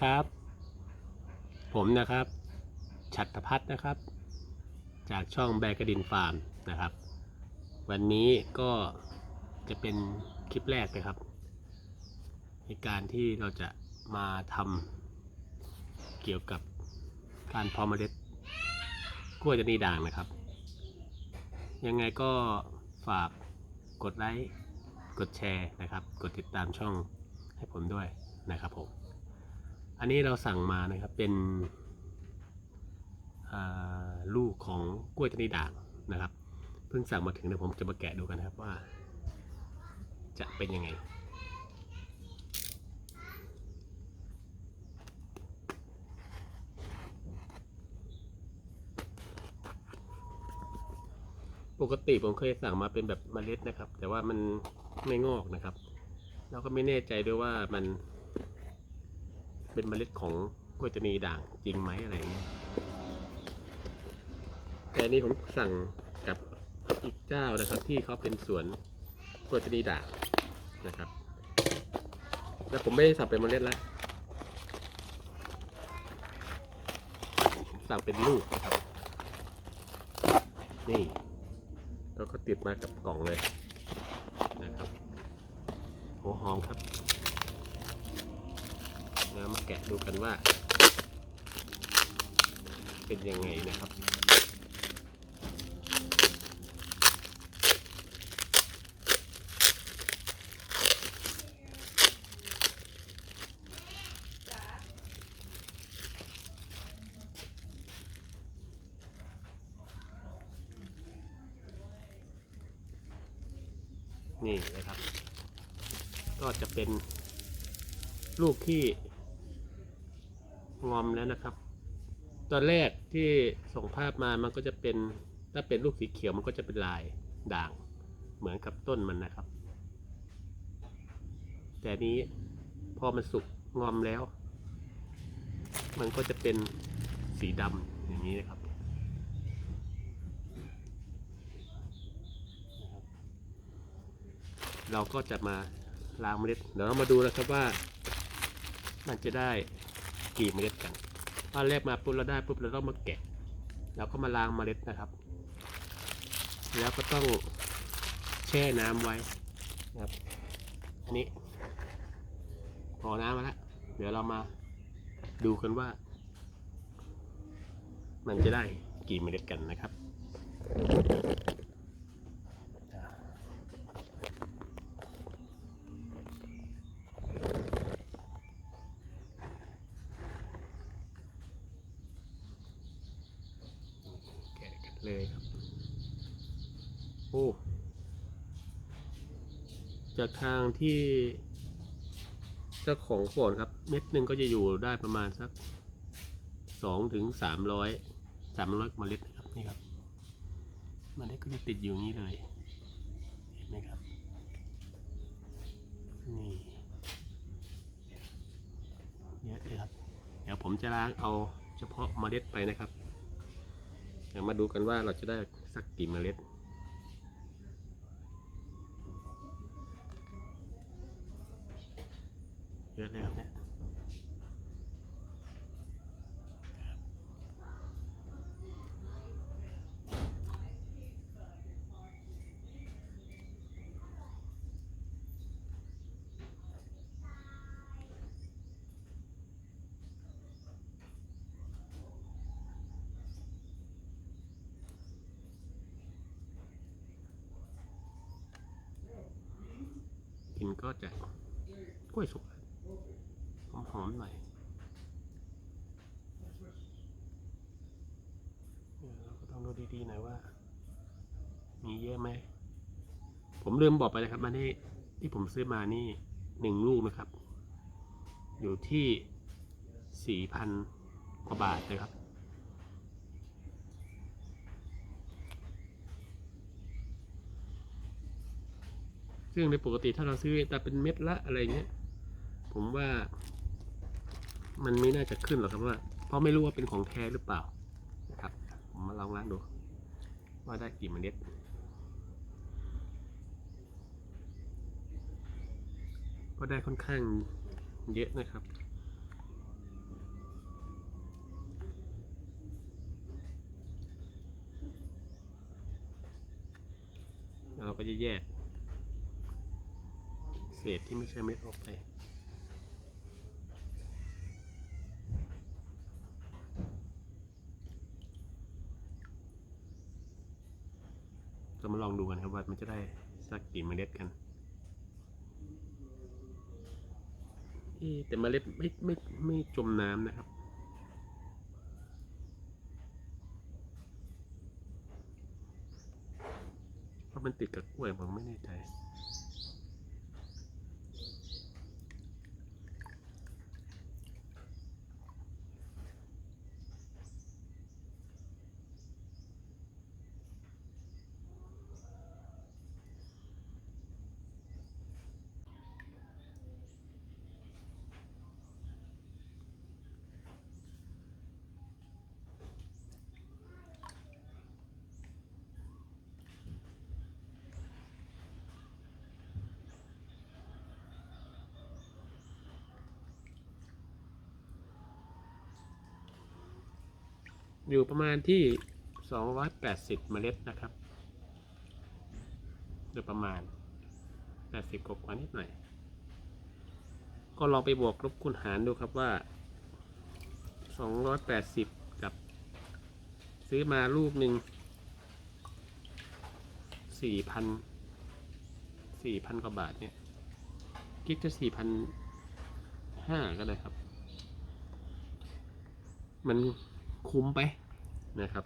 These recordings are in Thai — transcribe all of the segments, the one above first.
ครับ ผมนะครับ ชัตพัฒน์นะครับ จากช่องแบกระดินฟาร์มนะครับ วันนี้ก็จะเป็นคลิปแรกนะครับ ในการที่เราจะมาทำเกี่ยวกับการเพาะเมล็ดกล้วยตานีด่างนะครับ ยังไงก็ฝากกดไลค์ กดแชร์นะครับ กดติดตามช่องให้ผมด้วยนะครับผม อันนี้เราสั่งมานะครับเป็นลูกของกล้วยตนีด่างนะครับ เพิ่งสั่งมาถึงเดี๋ยวผมจะมาแกะดูกันครับว่า จะเป็นยังไงปกติผมเคยสั่งมาเป็นแบบเมล็ดนะครับ แต่ว่ามันไม่งอกนะครับ เราก็ไม่แน่ใจด้วยว่ามัน เป็นเมล็ดของกล้วยตานีด่างจริงไหมอะไรอย่างเงี้ยแต่นี้ผมสั่งกับอีกเจ้านะครับที่เขาเป็นสวนกล้วยตานีด่างนะครับ แล้วผมไม่ได้สั่งเป็นเมล็ดแล้วผมสั่งเป็นลูกนะครับ นี่แล้วก็ติดมากับกล่องเลยนะครับหัวหอมครับ แล้วมาแกะดูกันว่า เป็นยังไงนะครับนี่นะครับ ก็จะเป็นลูกที่ งอมแล้วนะครับ ตอนแรกที่ส่งภาพมามันก็จะเป็นถ้าเป็นลูกสีเขียวมันก็จะเป็นลายด่างเหมือนกับต้นมันนะครับ แต่นี้พอมันสุกงอมแล้ว มันก็จะเป็นสีดำอย่างนี้นะครับ เราก็จะมาล้างเมล็ดเดี๋ยวเรามาดูนะครับว่ามันจะได้ กี่เมล็ดกันตอนแรกมาปุ๊บเราได้ปุ๊บเราต้องมาแกะเราก็มาล้างเมล็ดนะครับ แล้วก็ต้องแช่น้ำไว้นะครับ อันนี้พอน้ำมาแล้วเดี๋ยวเรามาดูกันว่า มันจะได้กี่เมล็ดกันนะครับ แกะกันเลยครับ โอ้ จากทางที่เจ้าของก่อนครับ เม็ดหนึ่งก็จะอยู่ได้ประมาณสักสองถึงสามร้อยสามร้อยเมล็ดนะครับนี่ครับเมล็ดก็จะติดอยู่นี้เลยเห็นไหมครับนี่เยอะเลยครับ เดี๋ยวผมจะล้างเอาเฉพาะเมล็ดไปนะครับเดี๋ยวมาดูกันว่าเราจะได้สักกี่เมล็ด เยอะเลยครับเนี่ยกินก็จะกล้วยสุก มหน่อยเราก็ต้องดูดีๆหน่อยว่า มีเยอะไหม ผมลืมบอกไปเลยครับมันนี่ที่ผมซื้อมานี่หนึ่งลูกนะครับ อยู่ที่สี่พันกว่าบาทนะครับซึ่งในปกติถ้าเราซื้อแต่เป็นเม็ดละอะไรเงี้ย ผมว่า มันไม่น่าจะขึ้นหรอกครับว่า เพราะไม่รู้ว่าเป็นของแท้หรือเปล่านะครับ ผมมาลองล้างดู ว่าได้กี่เมล็ดก็ได้ค่อนข้างเยอะนะครับเราก็จะแยก เศษที่ไม่ใช่เม็ดออกไป จะได้สักกี่เมล็ดกันแต่เมล็ดไม่ไม่ไม่จมน้ำนะครับ เพราะมันติดกับกล้วยผมไม่แน่ใจ อยู่ประมาณที่ 280 เมล็ดนะครับโดยประมาณ 80กว่านิดหน่อย ก็ลองไปบวกลบคูณหารดูครับว่า 280 กับ ซื้อมาลูกหนึ่ง4,000 4,000 กว่าบาทเนี่ยคิดจะ 4,500 ก็ได้ครับ มัน คุ้มไปนะครับ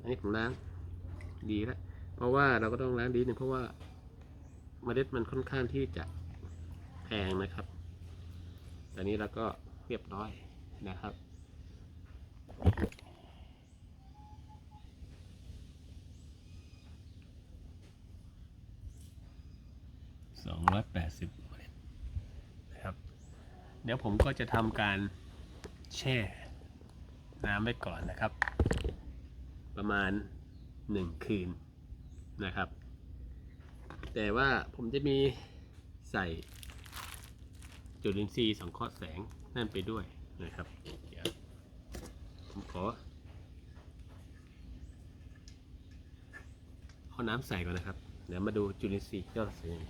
อันนี้ผมล้างดีแล้วเพราะว่าเราก็ต้องล้างดีหนึ่งเพราะว่าเมล็ดมันค่อนข้างที่จะแพงนะครับตอนนี้เราก็เรียบร้อยนะครับสองร้อยแปดสิบเมล็ดนะครับ เดี๋ยวผมก็จะทำการ แช่น้ำไว้ก่อนนะครับ ประมาณหนึ่งคืนนะครับ แต่ว่าผมจะมีใส่จุลินทรีย์สังเคราะห์แสงนั่นไปด้วยนะครับเดี๋ยวผมขอเอาน้ำใส่ก่อนนะครับ เดี๋ยวมาดูจุลินทรีย์ยอดสียงไง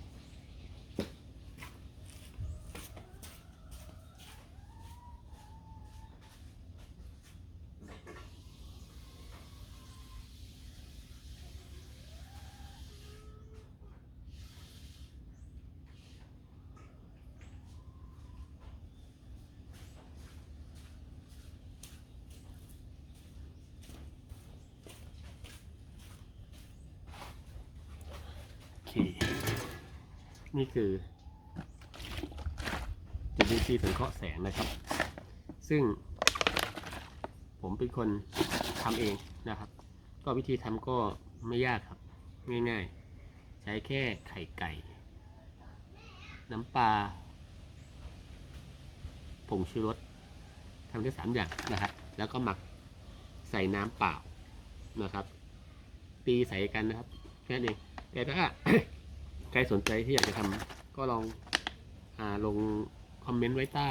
โอเค นี่คือจุลินทรีย์สังเคราะห์แสงนะครับ ซึ่ง ผมเป็นคนทำเองนะครับ ก็วิธีทำก็ไม่ยากครับ ง่ายๆ ใช้แค่ไข่ไก่ น้ำปลาผงชูรสทำได้สามอย่างนะครับ แล้วก็หมักใส่น้ำเปล่านะครับ ตีใส่กันนะครับ แค่นั้แต่ถ้า ใครสนใจที่อยากจะทำก็ลองอาลงคอมเมนต์ไว้ใต้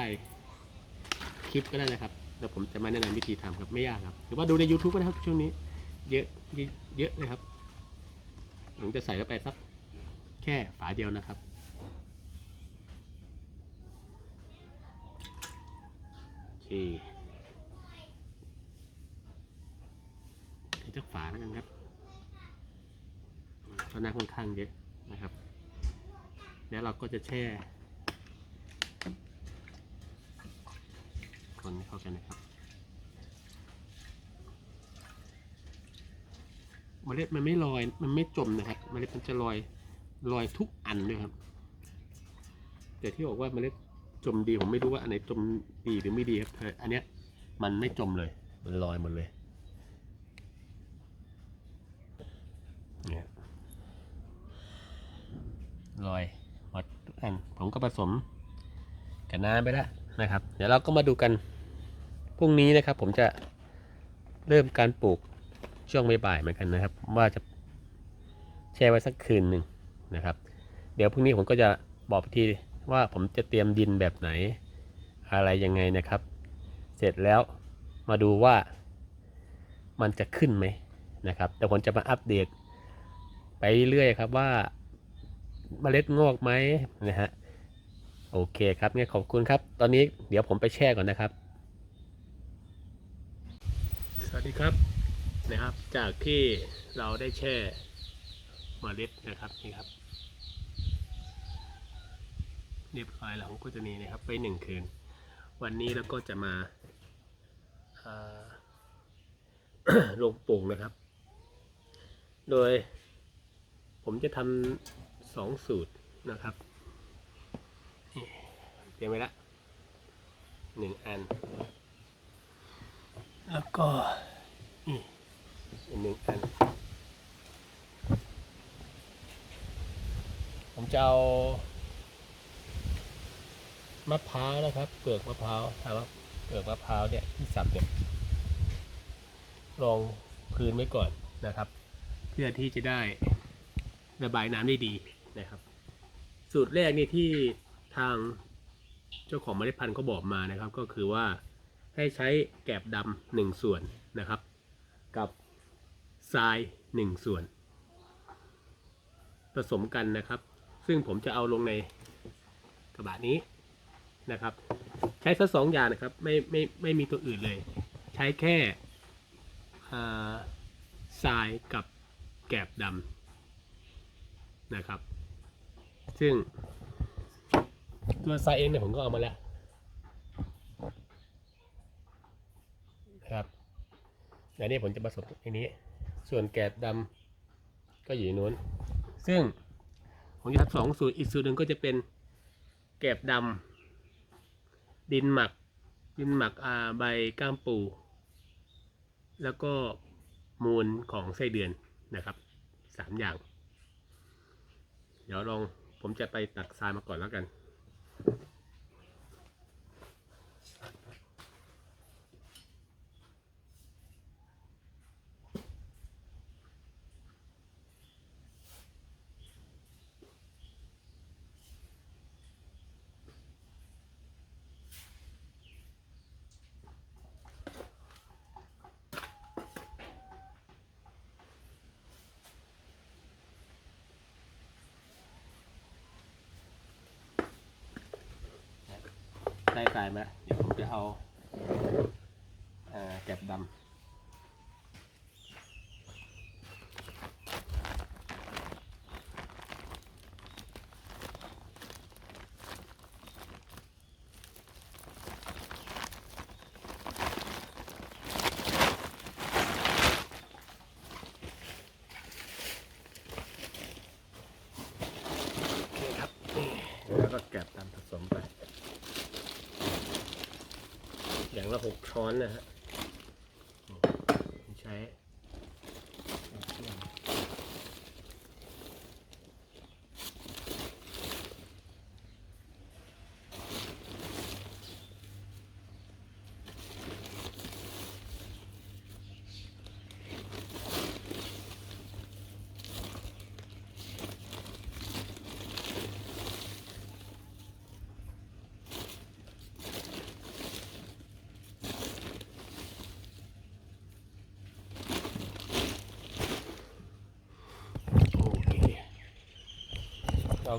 คลิปก็ได้นะครับเดี๋ยวผมจะมาแนะนำวิธีทำครับไม่ยากครับ หรือว่าดูใน YouTube ก็ได้ครับช่วงนี้ เยอะเยอะเลยครับผมจะใส่เข้าไปสักแค่ฝาเดียวนะครับ โอเคให้สักฝาแล้วกันครับเพราะน้ำค่อนข้างเยอะนะครับ แล้วเราก็จะแช่คนเข้ากันนะครับเมล็ดมันไม่ลอย มันไม่จมนะครับเมล็ดมันจะลอยลอยทุกอันด้วยครับ แต่ที่บอกว่าเมล็ดจมดีผมไม่รู้ว่าอันไหนจมดีหรือไม่ดีครับแต่อันเนี้ยมันไม่จมเลย มันลอยหมดเลยเนี่ยลอย อันผมก็ผสมกับน้ำไปแล้วนะครับ เดี๋ยวเราก็มาดูกันพรุ่งนี้นะครับ ผมจะเริ่มการปลูกช่วงบ่ายๆเหมือนกันนะครับ ว่าจะแช่ไว้สักคืนหนึ่งนะครับ เดี๋ยวพรุ่งนี้ผมก็จะบอกทีว่าผมจะเตรียมดินแบบไหนอะไรยังไงนะครับ เสร็จแล้วมาดูว่ามันจะขึ้นไหมนะครับแต่ผมจะมาอัปเดตไปเรื่อยครับว่า เมล็ดงอกไหมนะฮะโอเคครับงั้นขอบคุณครับ ตอนนี้เดี๋ยวผมไปแช่ก่อนนะครับ สวัสดีครับนะครับ จากที่เราได้แช่เมล็ดนะครับนี่ครับเรียบร้อยแล้วของกุจนีนะครับไปหนึ่งคืน วันนี้เราก็จะมาาลงปลูกนะครับ โดยผมจะทำ สองสูตรนะครับเตรียมไว้ละหนึ่งอัน แล้วก็อีกหนึ่งอัน ผมจะเอามะพร้าวนะครับ เปลือกมะพร้าวถามว่าเปลือกมะพร้าวเนี่ยที่สับเนี่ยรองพื้นไว้ก่อนนะครับ เพื่อที่จะได้ระบายน้ำได้ดี นะครับ สูตรแรกนี่ที่ทางเจ้าของเมล็ดพันธุ์เขาบอกมานะครับ ก็คือว่าให้ใช้แกบดำหนึ่งส่วนนะครับ กับทรายหนึ่งส่วน ผสมกันนะครับ ซึ่งผมจะเอาลงในกระบะนี้นะครับ ใช้สักสองอย่างนะครับไม่ไม่ไม่มีตัวอื่นเลย ใช้แค่ทรายกับแกบดำนะครับ ซึ่ง ตัวทรายเองเนี่ยผมก็เอามาแล้วครับอันนี้ผมจะผสมในนี้ ส่วนแกบดำก็อยู่ในนู้น ซึ่งผมจะทำสองสูตรอีกสูตรหนึ่งก็จะเป็นแกบดำดินหมัก ดินหมักอ่าใบก้ามปู แล้วก็มูลของไส้เดือนนะครับสามอย่าง เดี๋ยวลอง ผมจะไปตักทรายมาก่อนแล้วกัน ได้ทรายมเดี๋ยวผมจะเอาเอ่อแกบดำโอเคครับนี่แล้วก็แกบดำผสมไป อย่างละหก ช้อนนะฮะ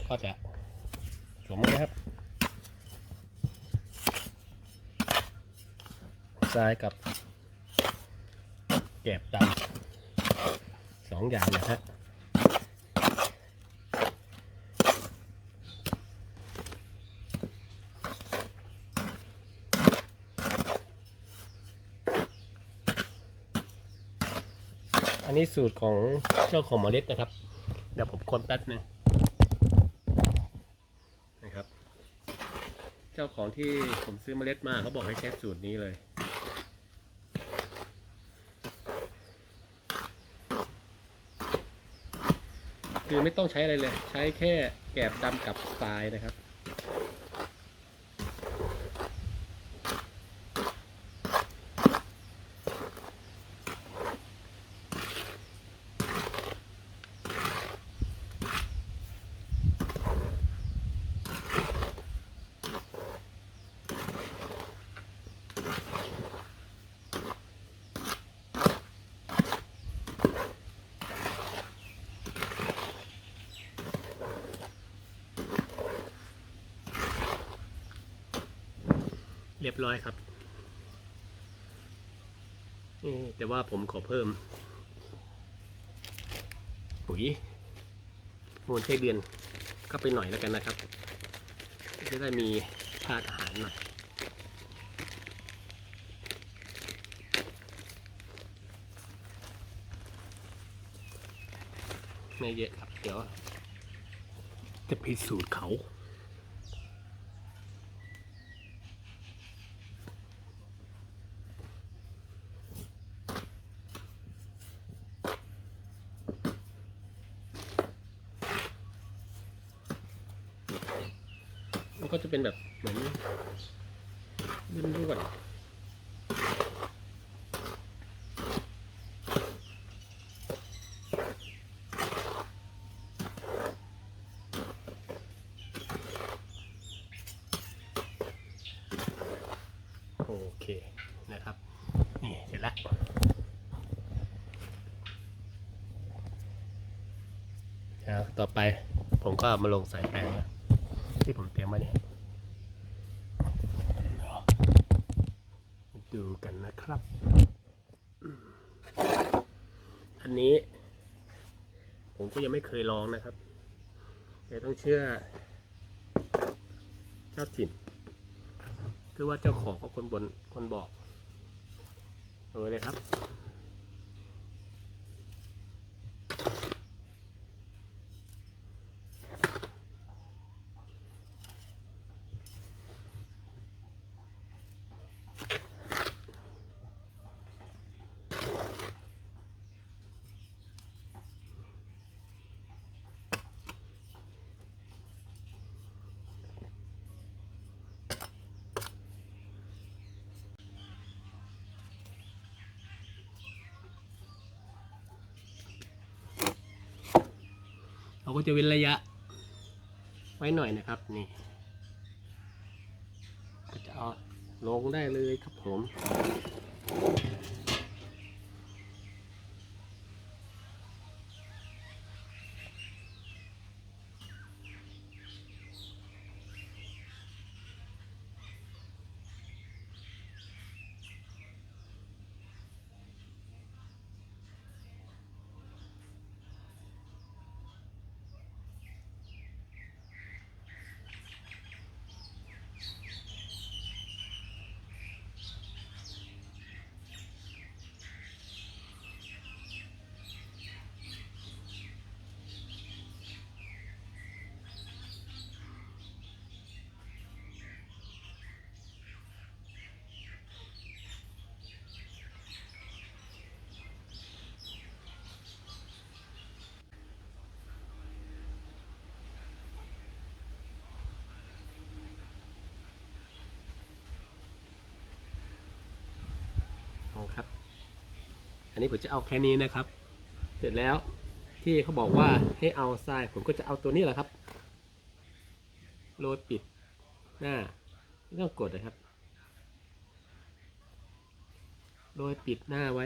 ก็จะสวมนะครับทรายกับแกบดำสองอย่างนะฮะอันนี้สูตรของเจ้าของเมล็ดนะครับ เดี๋ยวผมคนแป๊บหนึงนะครับ เจ้าของที่ผมซื้อเมล็ดมาเขาบอกให้ใช้สูตรนี้เลย คือไม่ต้องใช้อะไรเลย ใช้แค่แกบดำกับทรายนะครับ เรียบร้อยครับนี่แต่ว่าผมขอเพิ่ม ปุ๋ยมูลไส้เดือนเข้าไปหน่อยแล้วกันนะครับ จะได้มีธาตุอาหารหน่อยไม่เยอะครับ เดี๋ยว จะพิสูจน์เขา มันก็จะเป็นแบบเหมือนร่วนโอเคนะครับ นี่เสร็จแล้วต่อไปผมก็มาลงใส่แป้งนะ ที่ผมเตรียมไว้เนี่ยดูกันนะครับ อันนี้ ผมก็ยังไม่เคยลองนะครับแต่ต้องเชื่อ เจ้าถิ่น คือว่าเจ้าของก็คนบนคนบอก เออเลยครับ ก็จะเว้นระยะ ไว้หน่อยนะครับนี่ก็จะเอาลงได้เลยครับผม เอาครับ อั นนี้ผมจะเอาแค่นี้นะครับ เสร็จแล้วที่เขาบอกว่าให้เอาทรายผมก็จะเอาตัวนี้แหละครับโรยปิดหน้าไม่ต้องกดนะครับโรยปิดหน้าไว้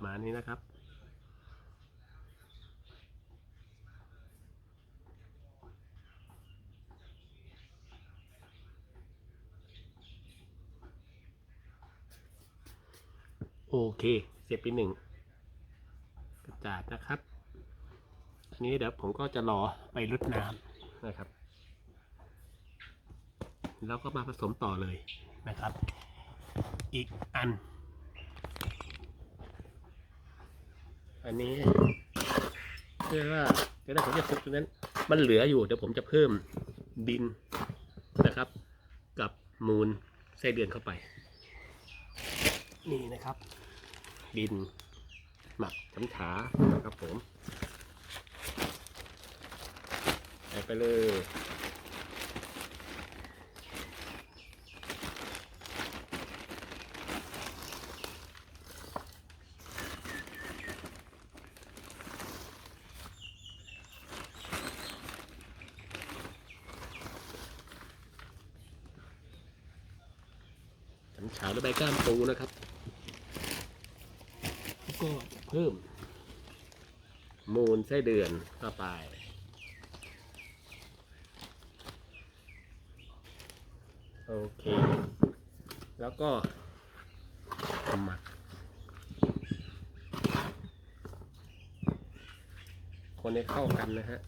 ประมาณนี้นะครับ โอเค เสร็จไปหนึ่งกระจาดนะครับ อันนี้เดี๋ยวผมก็จะรอไปรดน้ำนะครับ แล้วก็มาผสมต่อเลยนะครับ อีกอัน อันนี้เรียกว่าจะได้ผมจะซุปตรงนั้น มันเหลืออยู่เดี๋ยวผมจะเพิ่มดินนะครับ กับมูลไส้เดือนเข้าไปนี่นะครับ ดิน หมักช้ำฉานะครับผมใส่ไปเลย ช้ำฉาด้วย ใบก้ามปูนะครับ แล้วก็เพิ่ม มูลไส้เดือนเข้าไป โอเค แล้วก็หมักคนให้เข้ากันนะฮะ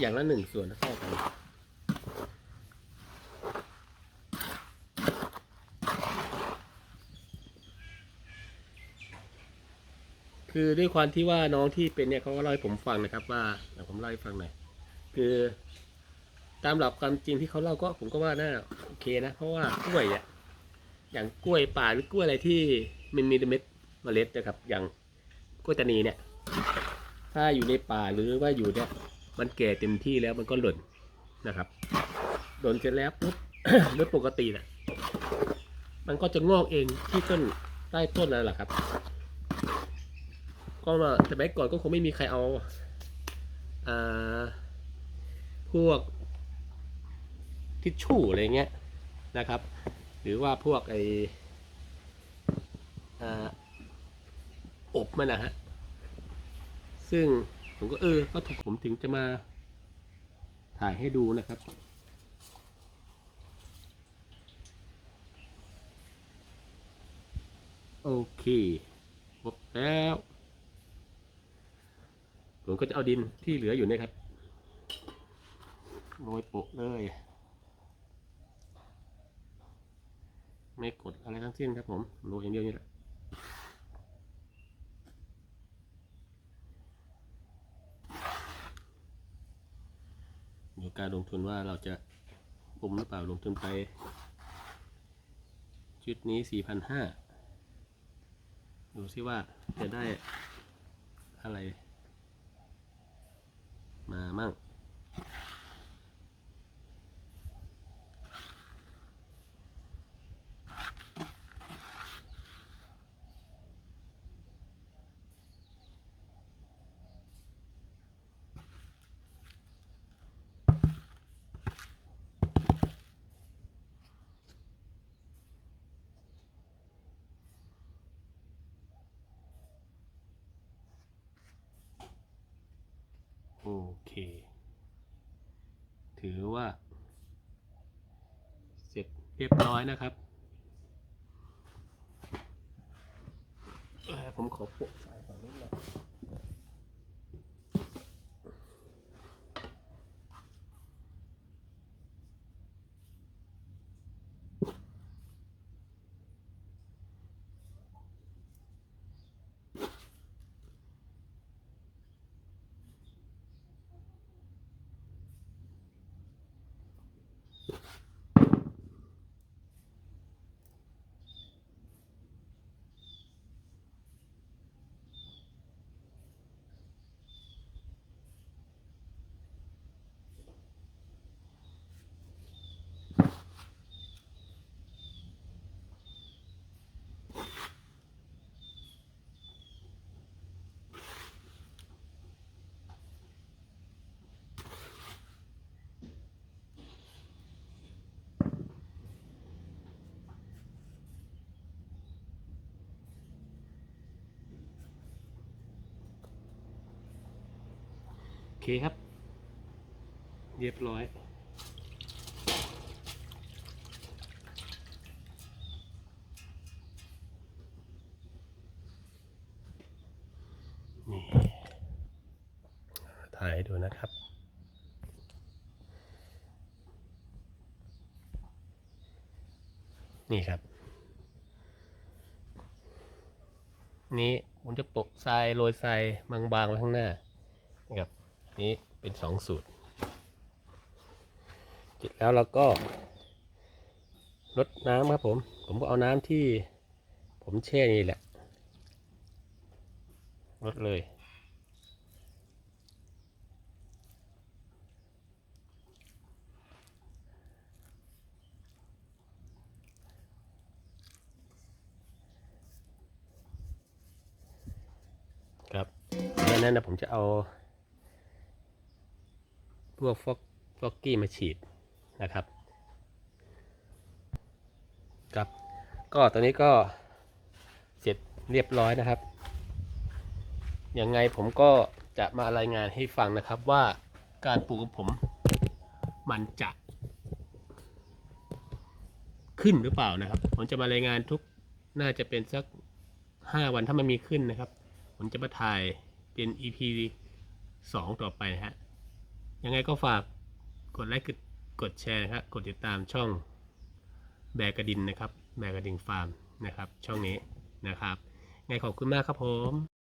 อย่างละหนึ่งส่วนเข้ากันคือด้วยความที่ว่าน้องที่เป็นเนี่ยเขาก็เล่าให้ผมฟังนะครับ ว่าเดี๋ยวผมเล่าให้ฟังหน่อยคือ ตามหลักความจริงที่เขาเล่าก็ผมก็ว่าน่าโอเคนะ เพราะว่ากล้วยอะอย่างกล้วยป่าหรือกล้วยอะไรที่มันมีเม็ดเมล็ดนะครับ อย่างกล้วยตานีเนี่ย ถ้าอยู่ในป่าหรือว่าอยู่เนี่ย มันแก่เต็มที่แล้วมันก็หล่นนะครับ หล่นเสร็จแล้วปุ๊บโดยปกติน่ะมันก็จะงอกเองที่ต้นใต้ต้นนั่นแหละครับ ก็มาสมัยก่อนก็คงไม่มีใครเอาอ่าพวกทิชชู่อะไรเงี้ยนะครับ หรือว่าพวกไออบมันนะฮะ ซึ่ง ผมก็เออ ก็ถูกผมถึงจะมาถ่ายให้ดูนะครับ โอเคครบแล้ว ผมก็จะเอาดินที่เหลืออยู่เนะครับโรยโปะเลย ไม่กดอะไรทั้งสิ้นครับผมโรยอย่างเดียวนี่แหละ อยู่การลงทุนว่าเราจะคุ้มหรือเปล่าลงทุนไป ชุดนี้สี่พันห้าดูซิว่าจะได้อะไร มามั่ง เค ถือว่า เสร็จเรียบร้อยนะครับ ผมขอปกสายก่อนนิดหน่อย เคครับ เรียบร้อย นี่ ถ่ายดูนะครับนี่ครับ นี่ผมจะปกทรายโรยทรายบางๆไว้ข้างหน้านะครับ นี้เป็นสองสูตรเสร็จแล้วเราก็ลดน้ำครับผม ผมก็เอาน้ำที่ผมแช่นี่แหละลดเลย ครับดังนั้นนะผมจะเอา พวกฟอกฟอกกี้มาฉีดนะครับครับ ก็ตอนนี้ก็เสร็จเรียบร้อยนะครับ ยังไงผมก็จะมารายงานให้ฟังนะครับว่าการปลูกของผมมันจะขึ้นหรือเปล่านะครับ ผมจะมารายงานทุกน่าจะเป็นสักห้าวันถ้ามันมีขึ้นนะครับ ผมจะมาถ่ายเป็น EP สองต่อไปนะฮะ ยังไงก็ฝากกดไลค์กดกดแชร์ครับกดติดตามช่องแบกกระดินนะครับแบกกระดินฟาร์มนะครับ ช่องนี้นะครับไงขอบคุณมากครับผม